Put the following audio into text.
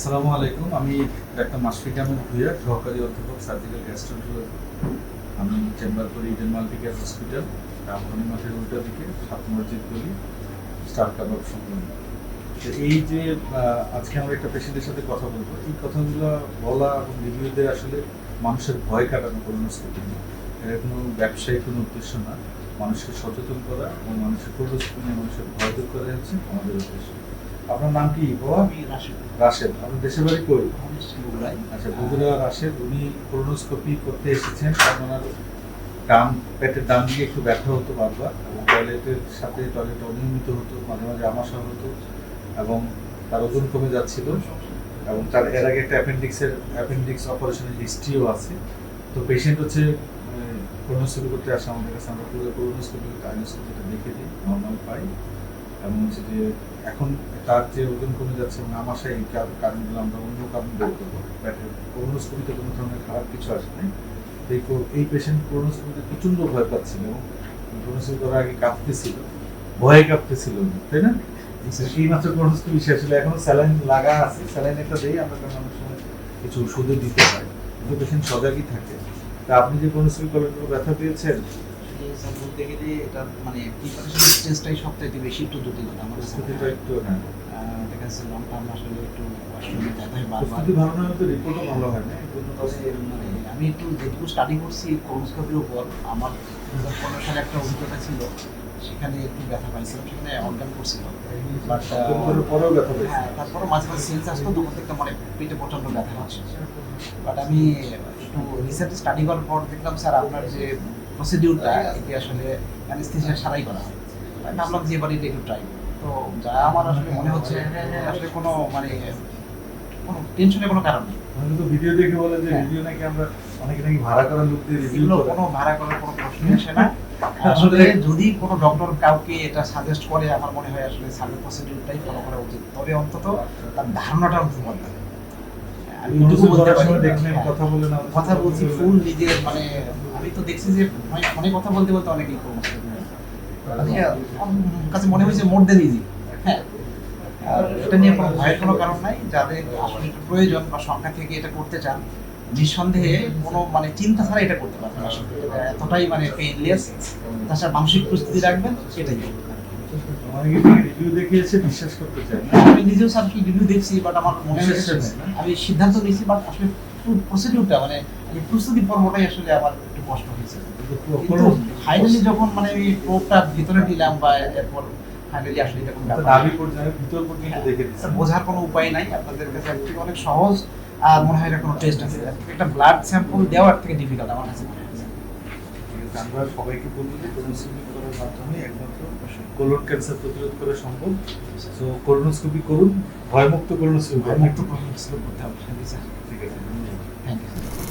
আসসালামু আলাইকুম। আমি ডাক্তার মাসফিক আহমেদ ভুইয়া, সহকারী অধ্যাপক সার্জিক্যাল গ্যাস্ট্রোন্ট্রোলজি আমি চেম্বার করি ইডেন মাল্টিকেয়ার হসপিটাল, রামধনী মাঠের উল্টা দিকে, সাত মসজিদ গলি, স্টার কাবাব তো এই যে আজকে আমরা একটা পেশেন্টের সাথে কথা বলব। এই কথাগুলো বলা এবং রিভিউতে আসলে মানুষের ভয় কাটানো কোনো কোলোনোস্কোপি না। এর কোনো ব্যবসায়িক কোনো উদ্দেশ্য না। মানুষকে সচেতন করা এবং মানুষের নিয়ে মানুষের ভয় দূর করা হচ্ছে আমাদের উদ্দেশ্য। আপনার নাম কি আমি রাশিদ। রাশেদ। আপনার দেশের বাড়ি কই? বগুড়ায় আচ্ছা বগুড়া রাশেদ উনি কোলোনোস্কোপি করতে এসেছেন। কারণ ওনার ডান পেটের ডান দিকে একটু ব্যথা হতো বারবার এবং টয়লেটের সাথে টয়লেট অনিয়মিত হতো মাঝে মাঝে আমাশা হতো এবং তার ওজন কমে যাচ্ছিল এবং তার এর আগে একটা অ্যাপেন্ডিক্সের অ্যাপেন্ডিক্স অপারেশনের হিস্ট্রিও আছে। তো পেশেন্ট হচ্ছে কোলোনোস্কোপি করতে আসে আমাদের কাছে। আমরা পুরো কোলোনোস্কোপি কাইনোস্কোপিটা দেখে দিই নর্মাল পাই। এবং হচ্ছে যে এখন তার যে ওজন কমে যাচ্ছে এবং এই কার- কারণগুলো আমরা অন্য কারণ বের করব। ব্যাটের কোলোনোস্কোপিতে কোনো ধরনের খারাপ কিছু আসে নাই। এই এই পেশেন্ট কোলোনোস্কোপিতে প্রচণ্ড ভয় পাচ্ছিল এবং কোলোনোস্কোপি করার আগে কাঁপতেছিল। ভয়ে কাঁপতেছিল তাই না? এই মাত্র কোলোনোস্কোপি শেষ হলো। এখনও স্যালাইন লাগা আছে। স্যালাইন একটা দেই আমরা কারণ অনেক সময় কিছু ওষুধও দিতে হয়। কিন্তু পেশেন্ট সজাগই থাকে। তা আপনি যে কোলোনোস্কোপি করবেন কোনো ব্যথা পেয়েছেন? স্যার বলতে গেলে এটা মানে প্রিপারেশন বেশি একটু জটিলতা আমার কাছে একটু দেখা যাচ্ছে লং টার্ম আসলে একটু ওয়াশরুমে যেতে হয় বারবার। ভালো না তো রিপোর্টও ভালো হয় না এই জন্য তবে মানে আমি একটু যেটুকু স্টাডি করছি কোলোনোস্কোপির উপর আমার দু হাজার পনেরো সালে একটা অভিজ্ঞতা ছিল সেখানে একটু ব্যথা পাইছিলাম সেখানে অর্গান করছিল। বাট পরেও ব্যথা হ্যাঁ তারপরে মাঝে মাঝে সেন্স আসতো তখন দেখতাম মানে পেটে প্রচণ্ড ব্যথা হচ্ছে বাট আমি একটু রিসেন্ট স্টাডি করার পর দেখলাম স্যার আপনার যে প্রসিডিউরটা এটি আসলে অ্যানেস্থেশিয়া সারাই করা হয়। ভাবলাম যে এবার এটা একটু ট্রাই তো যা আমার আসলে মনে হচ্ছে আসলে কোনো মানে কোনো টেনশনের কোনো কারণ নেই। তো ভিডিও দেখে বলে যে হ্যাঁ। নাকি আমরা অনেকে নাকি ভাড়া করার লোক দিয়ে রিভিউ কোনো ভাড়া করার কোনো প্রশ্ন আসে না। আসলে যদি কোনো ডক্টর কাউকে এটা সাজেস্ট করে আমার মনে হয় আসলে সার্ভে প্রসিডিউরটাই ফলো করা উচিত। তবে অন্তত তার ধারণাটা অন্তত বলতে পারি। হ্যাঁ। কথা বলছি ফুল নিজের মানে আমি তো দেখছি যে ফোনে কথা বলতে বলতে কাছে মনে হয়েছে মোর দেন ইজি হ্যাঁ। আর এটা নিয়ে কোনো ভয়ের কোনো কারণ নাই। যাদের আসলে প্রয়োজন বা সংখ্যা থেকে এটা করতে চান নিঃসন্দেহে কোনো মানে চিন্তা ছাড়া এটা করতে পারবেন। আসলে এতটাই মানে পেইনলেস তাছাড়া মানসিক প্রস্তুতি রাখবেন সেটাই। আমি নিজেও স্যার রিভিউ দেখছি বাট আমার মনে হয়েছে বিশ্বাস নেই, না? আমি সিদ্ধান্ত নিয়েছি বাট আসলে প্রসিডিউরটা মানে এই প্রস্তুতি পর্বটাই আসলে আমার একটু কষ্ট হয়েছে। কিন্তু কিন্তু ফাইনালি যখন মানে আমি প্রোবটা ভিতরে দিলাম বা এরপর ফাইনালি আসলে পর্যন্ত ভিতর পর্যন্ত দেখে বোঝার কোনো উপায় নাই আপনাদের কাছে অনেক সহজ আর মনে হয় এটা কোনো টেস্ট আছে। একটা ব্লাড স্যাম্পল দেওয়ার থেকে ডিফিকাল্ট আমার কাছে আমরা সবাইকে বলব যে কোলোনোস্কোপি করার মাধ্যমে একমাত্র কোলন ক্যান্সার প্রতিরোধ করা সম্ভব। সো কোলোনোস্কোপি করুন ভয়মুক্ত কোলোনোস্কোপি ভয়মুক্ত ভয়মুক্ত করতে হবে ঠিক আছে। Thank you